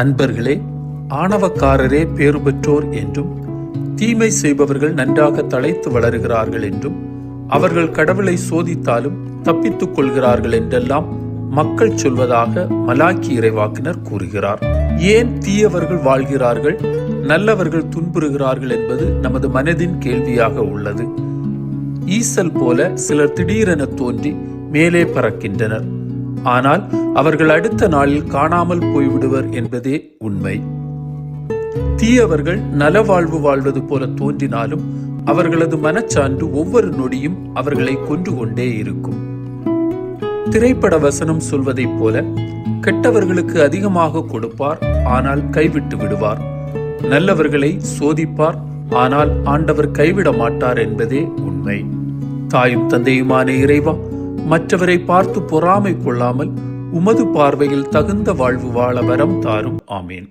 அன்பர்களே ஆணவக்காரரே பேறு பெற்றோர் என்றும் தீமை செய்பவர்கள் நன்றாக தழைத்து வளருகிறார்கள் என்றும் அவர்கள் கடவுளை சோதித்தாலும் தப்பித்துக் கொள்கிறார்கள் என்றெல்லாம் மக்கள் சொல்வதாக மலாக்கி இறைவாக்கினர் கூறுகிறார். ஏன் தீயவர்கள் வாழ்கிறார்கள்? நல்லவர்கள் துன்புறுகிறார்கள் என்பது நமது மனதின் கேள்வியாக உள்ளது. ஈசல் போல சிலர் திடீரென தோன்றி மேலே பறக்கின்றனர். ஆனால் அவர்கள் அடுத்த நாளில் காணாமல் போய்விடுவர் என்பதே உண்மை. தீயவர்கள் நலவாழ்வு வாழ்வது போல தோன்றினாலும் அவர்களது மனச்சான்று ஒவ்வொரு நொடியும் அவர்களை கொன்று கொண்டே இருக்கும். திரைப்பட வசனம் சொல்வதைப் போல கெட்டவர்களுக்கு அதிகமாக கொடுப்பார் ஆனால் கைவிட்டு விடுவார். நல்லவர்களை சோதிப்பார் ஆனால் ஆண்டவர் கைவிட மாட்டார் என்பதே உண்மை. தாயும் தந்தையுமான இறைவா மற்றவரை பார்த்து பொறாமை கொள்ளாமல் உமது பார்வையில் தகுந்த வாழ்வு வாழ வரம் தாரும். ஆமேன்.